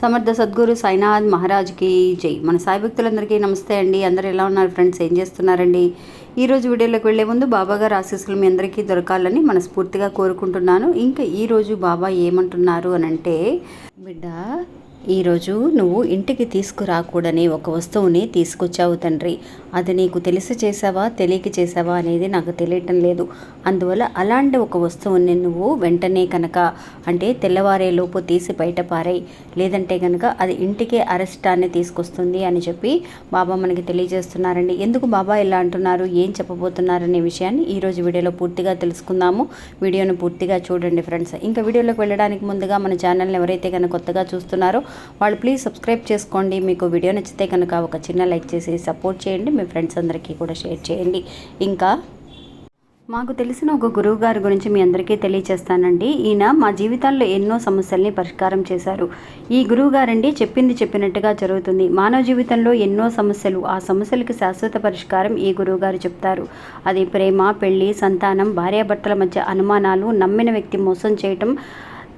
సమర్థ సద్గురు సాయినాథ్ మహారాజ్కి జై. మన సాయి భక్తులందరికీ నమస్తే అండి. అందరు ఎలా ఉన్నారు ఫ్రెండ్స్? ఏం చేస్తున్నారండి? ఈ రోజు వీడియోలోకి వెళ్ళే ముందు బాబా గారు ఆశీస్సులు మీ అందరికీ దొరకాలని మనస్ఫూర్తిగా కోరుకుంటున్నాను. ఇంకా ఈరోజు బాబా ఏమంటున్నారు అని అంటే బిడ్డ ఈరోజు నువ్వు ఇంటికి తీసుకురాకూడని ఒక వస్తువుని తీసుకొచ్చావు తండ్రి. అది నీకు తెలిసి చేసావా తెలియక చేసావా అనేది నాకు తెలియటం లేదు. అందువల్ల అలాంటి ఒక వస్తువుని నువ్వు వెంటనే కనుక అంటే తెల్లవారే లోపు తీసి బయట పారాయి. లేదంటే కనుక అది ఇంటికే అరెస్టాన్ని తీసుకొస్తుంది అని చెప్పి బాబా మనకి తెలియజేస్తున్నారండి. ఎందుకు బాబా ఇలా అంటున్నారు? ఏం చెప్పబోతున్నారనే విషయాన్ని ఈరోజు వీడియోలో పూర్తిగా తెలుసుకుందాము. వీడియోను పూర్తిగా చూడండి ఫ్రెండ్స్. ఇంకా వీడియోలోకి వెళ్ళడానికి ముందుగా మన ఛానల్ని ఎవరైతే కనుక కొత్తగా చూస్తున్నారో వాళ్ళు ప్లీజ్ సబ్స్క్రైబ్ చేసుకోండి. మీకు వీడియో నచ్చితే కనుక ఒక చిన్న లైక్ చేసి సపోర్ట్ చేయండి. మీ ఫ్రెండ్స్ అందరికీ కూడా షేర్ చేయండి. ఇంకా మాకు తెలిసిన ఒక గురువు గారి గురించి మీ అందరికీ తెలియచేస్తానండి. ఈయన మా జీవితాల్లో ఎన్నో సమస్యల్ని పరిష్కారం చేశారు. ఈ గురువు గారండి చెప్పింది చెప్పినట్టుగా జరుగుతుంది. మానవ జీవితంలో ఎన్నో సమస్యలు ఆ సమస్యలకు శాశ్వత పరిష్కారం ఈ గురువు గారు చెప్తారు. అది ప్రేమ పెళ్ళి సంతానం భార్యాభర్తల మధ్య అనుమానాలు నమ్మిన వ్యక్తి మోసం చేయటం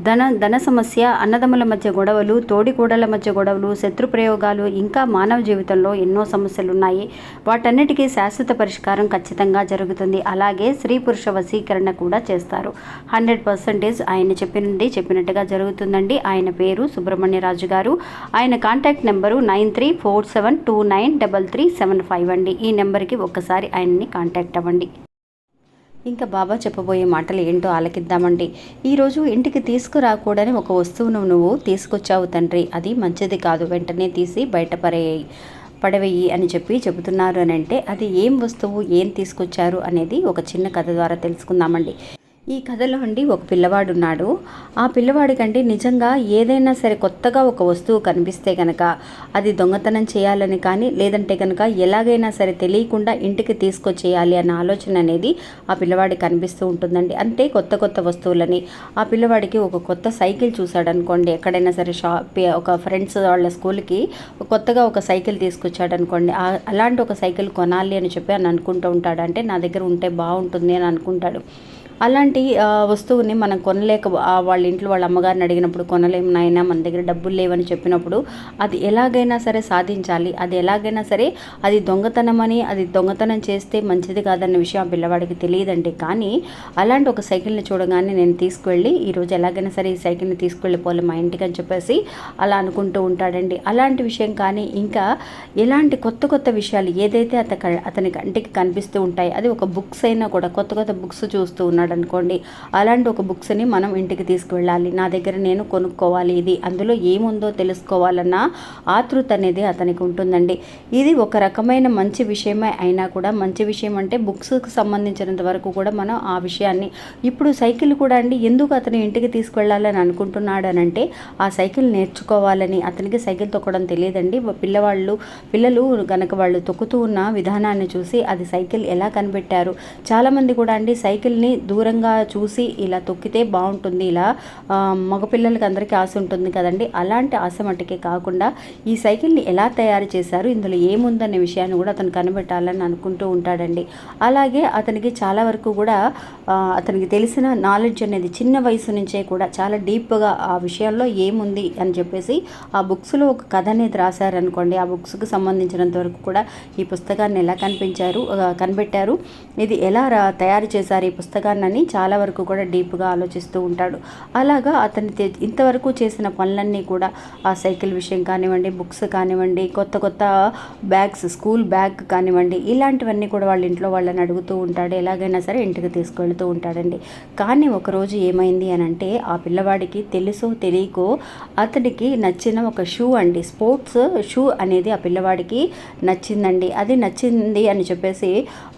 ధన ధన సమస్య అన్నదమ్ముల మధ్య గొడవలు తోడికూడల మధ్య గొడవలు శత్రు ప్రయోగాలు ఇంకా మానవ జీవితంలో ఎన్నో సమస్యలు ఉన్నాయి వాటన్నిటికీ శాశ్వత పరిష్కారం ఖచ్చితంగా జరుగుతుంది. అలాగే స్త్రీ పురుష వశీకరణ కూడా చేస్తారు. హండ్రెడ్ పర్సెంటేజ్ ఆయన చెప్పినండి చెప్పినట్టుగా జరుగుతుందండి. ఆయన పేరు సుబ్రహ్మణ్యరాజు గారు. ఆయన contact number nine three four seven two nine double three seven five అండి. ఈ నెంబర్కి ఒక్కసారి ఆయన్ని కాంటాక్ట్ అవ్వండి. ఇంకా బాబా చెప్పబోయే మాటలు ఏంటో ఆలకిద్దామండి. ఈరోజు ఇంటికి తీసుకురాకూడని ఒక వస్తువును నువ్వు తీసుకొచ్చావు తండ్రి. అది మంచిది కాదు. వెంటనే తీసి బయటపడేయి పడవేయి అని చెప్పి చెబుతున్నారు అని అంటే అది ఏం వస్తువు? ఏం తీసుకొచ్చారు? అనేది ఒక చిన్న కథ ద్వారా తెలుసుకుందామండి. ఈ కథలో అండి ఒక పిల్లవాడున్నాడు. ఆ పిల్లవాడికంటే నిజంగా ఏదైనా సరే కొత్తగా ఒక వస్తువు కనిపిస్తే కనుక అది దొంగతనం చేయాలని కానీ లేదంటే కనుక ఎలాగైనా సరే తెలియకుండా ఇంటికి తీసుకొచ్చేయాలి అన్న ఆలోచన అనేది ఆ పిల్లవాడికి కనిపిస్తూ ఉంటుందండి. అంటే కొత్త కొత్త వస్తువులని. ఆ పిల్లవాడికి ఒక కొత్త సైకిల్ చూశాడు అనుకోండి. ఎక్కడైనా సరే షాప్ ఒక ఫ్రెండ్స్ వాళ్ళ స్కూల్కి కొత్తగా ఒక సైకిల్ తీసుకొచ్చాడు అనుకోండి. అలాంటి ఒక సైకిల్ కొనాలి అని చెప్పి అని అనుకుంటూ ఉంటాడు. అంటే నా దగ్గర ఉంటే బాగుంటుంది అని అనుకుంటాడు. అలాంటి వస్తువుని మనం కొనలేక వాళ్ళ ఇంట్లో వాళ్ళ అమ్మగారిని అడిగినప్పుడు కొనలేము నాయన మన దగ్గర డబ్బులు లేవని చెప్పినప్పుడు అది ఎలాగైనా సరే సాధించాలి. అది ఎలాగైనా సరే అది దొంగతనం అని అది దొంగతనం చేస్తే మంచిది కాదన్న విషయం ఆ పిల్లవాడికి తెలియదండి కానీ అలాంటి ఒక సైకిల్ని చూడగానే నేను తీసుకువెళ్ళి ఈరోజు ఎలాగైనా సరే ఈ సైకిల్ని తీసుకువెళ్ళిపోవాలి మా ఇంటికి అని చెప్పేసి అలా అనుకుంటూ ఉంటాడండి. అలాంటి విషయం కానీ ఇంకా ఎలాంటి కొత్త కొత్త విషయాలు ఏదైతే అత అతని కంటికి కనిపిస్తూ ఉంటాయి అది ఒక బుక్స్ అయినా కూడా కొత్త కొత్త బుక్స్ చూస్తూ ఉన్నాడు. అనుకోండి. అలాంటి ఒక బుక్స్ని మనం ఇంటికి తీసుకువెళ్ళాలి. నా దగ్గర నేను కొనుక్కోవాలి ఇది. అందులో ఏముందో తెలుసుకోవాలన్న ఆతృత అనేది అతనికి ఉంటుందండి. ఇది ఒక రకమైన మంచి విషయమే అయినా కూడా మంచి విషయం అంటే బుక్స్కి సంబంధించినంత వరకు కూడా మనం ఆ విషయాన్ని ఇప్పుడు సైకిల్ కూడా అండి ఎందుకు అతను ఇంటికి తీసుకువెళ్ళాలని అనుకుంటున్నాడు అని అంటే ఆ సైకిల్ నేర్చుకోవాలని. అతనికి సైకిల్ తొక్కడం తెలియదండి. పిల్లవాళ్ళు పిల్లలు గనక వాళ్ళు తొక్కుతూ ఉన్న విధానాన్ని చూసి అది సైకిల్ ఎలా కనిపెట్టారు? చాలామంది కూడా అండి సైకిల్ని దూరంగా చూసి ఇలా తొక్కితే బాగుంటుంది ఇలా మగపిల్లలకి అందరికీ ఆశ ఉంటుంది కదండి. అలాంటి ఆశ మట్టుకే కాకుండా ఈ సైకిల్ని ఎలా తయారు చేశారు ఇందులో ఏముందనే విషయాన్ని కూడా అతను కనిపెట్టాలని అనుకుంటూ ఉంటాడండి. అలాగే అతనికి చాలా వరకు కూడా అతనికి తెలిసిన నాలెడ్జ్ అనేది చిన్న వయసు నుంచే కూడా చాలా డీప్గా ఆ విషయంలో ఏముంది అని చెప్పేసి ఆ బుక్స్లో ఒక కథ అనేది రాశారనుకోండి. ఆ బుక్స్కి సంబంధించినంత వరకు కూడా ఈ పుస్తకాన్ని ఎలా కనిపించారు కనిపెట్టారు ఇది ఎలా తయారు చేశారు ఈ పుస్తకాన్ని అని చాలా వరకు కూడా డీప్గా ఆలోచిస్తూ ఉంటాడు. అలాగా అతని ఇంతవరకు చేసిన పనులన్నీ కూడా ఆ సైకిల్ విషయం కానివ్వండి బుక్స్ కానివ్వండి కొత్త కొత్త బ్యాగ్స్ స్కూల్ బ్యాగ్ కానివ్వండి ఇలాంటివన్నీ కూడా వాళ్ళ ఇంట్లో వాళ్ళని అడుగుతూ ఉంటాడు. ఎలాగైనా సరే ఇంటికి తీసుకెళ్తూ ఉంటాడండి. కానీ ఒకరోజు ఏమైంది అని అంటే ఆ పిల్లవాడికి తెలుసో తెలియకో అతనికి నచ్చిన ఒక షూ అండి స్పోర్ట్స్ షూ అనేది ఆ పిల్లవాడికి నచ్చిందండి. అది నచ్చింది అని చెప్పేసి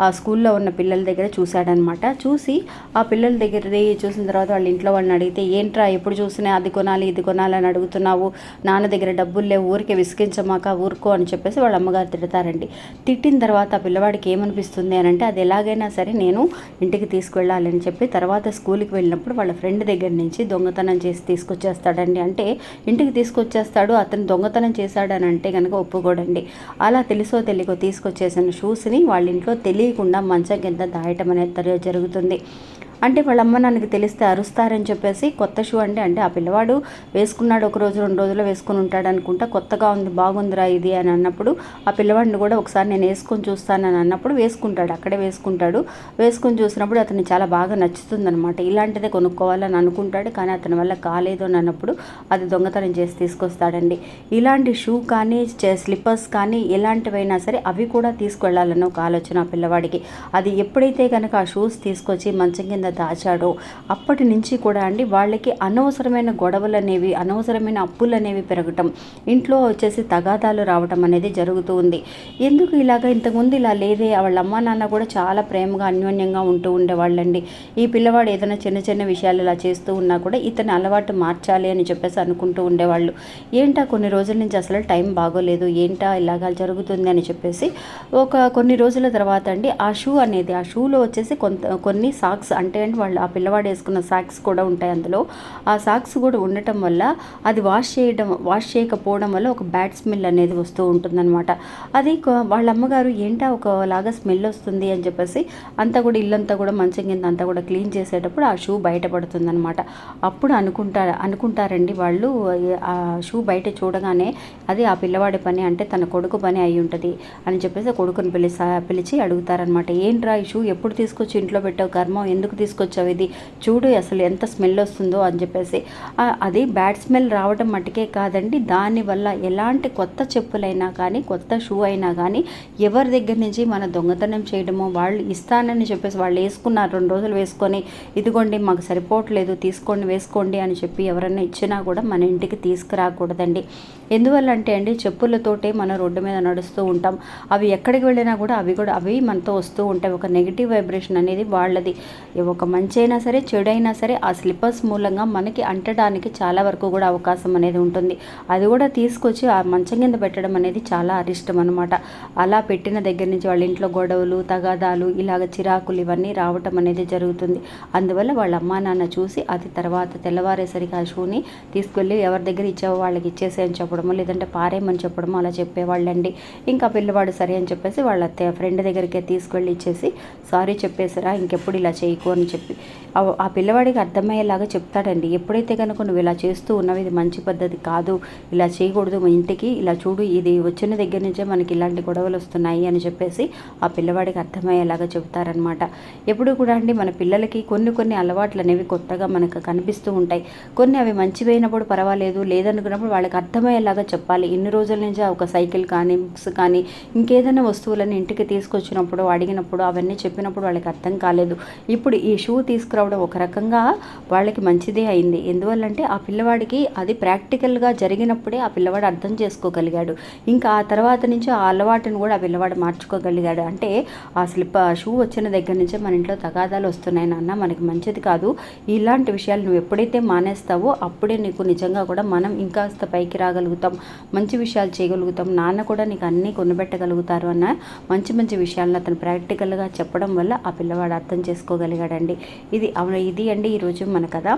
ఆ స్కూల్లో ఉన్న పిల్లల దగ్గర చూశాడనమాట. చూసి ఆ పిల్లల దగ్గర చూసిన తర్వాత వాళ్ళ ఇంట్లో వాళ్ళని అడిగితే ఏంట్రా ఎప్పుడు చూసినా అది కొనాలి ఇది కొనాలి అని అడుగుతున్నావు. నాన్న దగ్గర డబ్బులు లేవు ఊరికే విసిగించమాక ఊరుకో అని చెప్పేసి వాళ్ళ అమ్మగారు తిడతారండి. తిట్టిన తర్వాత ఆ పిల్లవాడికి ఏమనిపిస్తుంది అని అంటే అది ఎలాగైనా సరే నేను ఇంటికి తీసుకువెళ్ళాలని చెప్పి తర్వాత స్కూల్కి వెళ్ళినప్పుడు వాళ్ళ ఫ్రెండ్ దగ్గర నుంచి దొంగతనం చేసి తీసుకొచ్చేస్తాడండి. అంటే ఇంటికి తీసుకొచ్చేస్తాడు అతను దొంగతనం చేశాడని అంటే కనుక ఒప్పుకోడండి. అలా తెలుసో తెలియకో తీసుకొచ్చేసిన షూస్ని వాళ్ళ ఇంట్లో తెలియకుండా మంచం కింద దాయటం అనేది జరుగుతుంది. అంటే వాళ్ళ అమ్మ నాన్నకి తెలిస్తే అరుస్తారని చెప్పేసి కొత్త షూ అంటే అంటే ఆ పిల్లవాడు వేసుకున్నాడు ఒక రోజు రెండు రోజులు వేసుకుని ఉంటాడు అనుకుంటా. కొత్తగా ఉంది బాగుందిరా ఇది అని అన్నప్పుడు ఆ పిల్లవాడిని కూడా ఒకసారి నేను వేసుకొని చూస్తానని అన్నప్పుడు వేసుకుంటాడు. అక్కడే వేసుకుంటాడు. వేసుకొని చూసినప్పుడు అతను చాలా బాగా నచ్చుతుంది అనమాట ఇలాంటిదే కొనుక్కోవాలని అనుకుంటాడు. కానీ అతని వల్ల కాలేదు అని అన్నప్పుడు అది దొంగతనం చేసి తీసుకొస్తాడండి. ఇలాంటి షూ కానీ స్లిప్పర్స్ కానీ ఎలాంటివైనా సరే అవి కూడా తీసుకెళ్ళాలని ఒక ఆలోచన ఆ పిల్లవాడికి. అది ఎప్పుడైతే కనుక ఆ షూస్ తీసుకొచ్చి మంచం కింద దాచాడో. అప్పటి నుంచి కూడా అండి వాళ్ళకి అనవసరమైన గొడవలు అనేవి అనవసరమైన అప్పులు అనేవి పెరగటం ఇంట్లో వచ్చేసి తగాదాలు రావటం అనేది జరుగుతూ ఉంది. ఎందుకు ఇలాగ? ఇంతకుముందు ఇలా లేదే. వాళ్ళ అమ్మా నాన్న కూడా చాలా ప్రేమగా అన్యోన్యంగా ఉంటూ ఉండేవాళ్ళండి. ఈ పిల్లవాడు ఏదైనా చిన్న చిన్న విషయాలు ఇలా చేస్తూ ఉన్నా కూడా ఇతని అలవాటు మార్చాలి అని చెప్పేసి అనుకుంటూ ఉండేవాళ్ళు. ఏంటా కొన్ని రోజుల నుంచి అసలు టైం బాగోలేదు? ఏంటా ఇలాగా జరుగుతుంది అని చెప్పేసి ఒక కొన్ని రోజుల తర్వాత అండి ఆ షూ అనేది ఆ షూలో వచ్చేసి కొంత కొన్ని సాక్స్ అంటే అండి వాళ్ళు ఆ పిల్లవాడు వేసుకున్న సాక్స్ కూడా ఉంటాయి అందులో. ఆ సాక్స్ కూడా ఉండటం వల్ల అది వాష్ చేయడం వాష్ చేయకపోవడం వల్ల ఒక బ్యాడ్ స్మెల్ అనేది వస్తూ ఉంటుందన్నమాట. అది వాళ్ళ అమ్మగారు ఏంటా ఒకలాగా స్మెల్ వస్తుంది అని చెప్పేసి అంతా కూడా ఇల్లంతా కూడా మంచం కింద అంతా కూడా క్లీన్ చేసేటప్పుడు ఆ షూ బయటపడుతుందనమాట అప్పుడు అనుకుంటారు అనుకుంటారండి వాళ్ళు ఆ షూ బయట చూడగానే అది ఆ పిల్లవాడి పని అంటే తన కొడుకు పని అయి ఉంటుంది అని చెప్పేసి ఆ కొడుకుని పిలిచి పిలిచి అడుగుతారనమాట ఏంట్రా ఈ షూ ఎప్పుడు తీసుకొచ్చి ఇంట్లో పెట్టావు? కర్మ ఎందుకు తీసుకొచ్చావు ఇది. చూడు అసలు ఎంత స్మెల్ వస్తుందో అని చెప్పేసి. అది బ్యాడ్ స్మెల్ రావడం మటుకే కాదండి. దానివల్ల ఎలాంటి కొత్త చెప్పులైనా కానీ కొత్త షూ అయినా కానీ ఎవరి దగ్గర నుంచి మన దొంగతనం చేయడమో వాళ్ళు ఇస్తానని చెప్పేసి వాళ్ళు వేసుకున్నారు. రెండు రోజులు వేసుకొని ఇదిగోండి మాకు సరిపోవట్లేదు తీసుకోండి వేసుకోండి అని చెప్పి ఎవరైనా ఇచ్చినా కూడా మన ఇంటికి తీసుకురాకూడదండి. ఎందువల్ల అంటే అండి చెప్పులతోటే మనం రోడ్డు మీద నడుస్తూ ఉంటాం. అవి ఎక్కడికి వెళ్ళినా కూడా అవి కూడా అవి మనతో వస్తూ ఉంటాయి. ఒక నెగిటివ్ వైబ్రేషన్ అనేది వాళ్ళది. ఒక మంచి అయినా సరే చెడైనా సరే ఆ స్లిప్పర్స్ మూలంగా మనకి అంటడానికి చాలా వరకు కూడా అవకాశం అనేది ఉంటుంది. అది కూడా తీసుకొచ్చి ఆ మంచం కింద పెట్టడం అనేది చాలా అరిష్టం అనమాట అలా పెట్టిన దగ్గర నుంచి వాళ్ళ ఇంట్లో గొడవలు తగాదాలు ఇలాగ చిరాకులు ఇవన్నీ రావటం అనేది జరుగుతుంది. అందువల్ల వాళ్ళ అమ్మా నాన్న చూసి అది తర్వాత తెల్లవారేసరికి ఆ షూని తీసుకెళ్ళి ఎవరి దగ్గర ఇచ్చావో వాళ్ళకి ఇచ్చేసే అని చెప్పడమో లేదంటే పారేయమని చెప్పడమో అలా చెప్పేవాళ్ళండి. ఇంకా పిల్లవాడు సరే అని చెప్పేసి వాళ్ళ ఫ్రెండ్ దగ్గరికి తీసుకెళ్ళి ఇచ్చేసి సారీ చెప్పేసిరా ఇంకెప్పుడు ఇలా చేయకు అని చెప్పి. ఆ- పిల్లవాడికి అర్థమయ్యేలాగా చెప్తాడండి. ఎప్పుడైతే కనుక నువ్వు ఇలా చేస్తూ ఉన్నావు ఇది మంచి పద్ధతి కాదు. ఇలా చేయకూడదు మా ఇంటికి. ఇలా చూడు ఇది వచ్చిన దగ్గర నుంచే మనకి ఇలాంటి గొడవలు వస్తున్నాయి అని చెప్పేసి ఆ పిల్లవాడికి అర్థమయ్యేలాగా చెప్తారనమాట ఎప్పుడు కూడా అండి మన పిల్లలకి కొన్ని కొన్ని అలవాట్లు అనేవి కొత్తగా మనకు కనిపిస్తూ ఉంటాయి. కొన్ని అవి మంచివైనప్పుడు పర్వాలేదు లేదనుకున్నప్పుడు వాళ్ళకి అర్థమయ్యేలాగా చెప్పాలి. ఇన్ని రోజుల నుంచి ఒక సైకిల్ కానీ బుక్స్ కానీ ఇంకేదైనా వస్తువులను ఇంటికి తీసుకొచ్చినప్పుడు అడిగినప్పుడు అవన్నీ చెప్పినప్పుడు వాళ్ళకి అర్థం కాలేదు. ఇప్పుడు ఈ ఈ షూ తీసుకురావడం ఒక రకంగా వాళ్ళకి మంచిదే అయింది. ఎందువల్లంటే ఆ పిల్లవాడికి అది ప్రాక్టికల్గా జరిగినప్పుడే ఆ పిల్లవాడు అర్థం చేసుకోగలిగాడు. ఇంకా ఆ తర్వాత నుంచి ఆ అలవాటును కూడా ఆ పిల్లవాడు మార్చుకోగలిగాడు. అంటే ఆ స్లిప్ ఆ షూ వచ్చిన దగ్గర నుంచే మన ఇంట్లో తగాదాలు వస్తున్నాయి నాన్న మనకి మంచిది కాదు. ఇలాంటి విషయాలు నువ్వు ఎప్పుడైతే మానేస్తావో అప్పుడే నీకు నిజంగా కూడా మనం ఇంకాస్త పైకి రాగలుగుతాం. మంచి విషయాలు చేయగలుగుతాం. నాన్న కూడా నీకు అన్నీ కొనిపెట్టగలుగుతారు అన్న మంచి మంచి విషయాలను అతను ప్రాక్టికల్గా చెప్పడం వల్ల ఆ పిల్లవాడు అర్థం చేసుకోగలిగాడండి ఇది అవును ఇది అండి ఈరోజు మన కథ.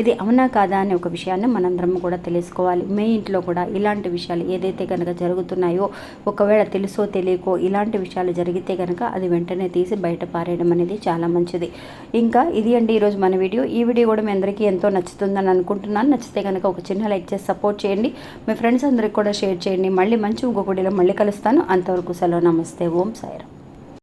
ఇది అవునా కాదా అనే ఒక విషయాన్ని మనందరం కూడా తెలుసుకోవాలి. మీ ఇంట్లో కూడా ఇలాంటి విషయాలు ఏదైతే కనుక జరుగుతున్నాయో ఒకవేళ తెలుసో తెలియకో ఇలాంటి విషయాలు జరిగితే కనుక అది వెంటనే తీసి బయట పారేయడం అనేది చాలా మంచిది. ఇంకా ఇది అండి ఈరోజు మన వీడియో. ఈ వీడియో కూడా మీ అందరికీ ఎంతో నచ్చుతుందని అనుకుంటున్నాను. నచ్చితే కనుక ఒక చిన్న లైక్ చేసి సపోర్ట్ చేయండి. మీ ఫ్రెండ్స్ అందరికి కూడా షేర్ చేయండి. మళ్ళీ మంచి ఇంకొక మళ్ళీ కలుస్తాను. అంతవరకు సెలవు. నమస్తే. ఓం సాయిరామ్.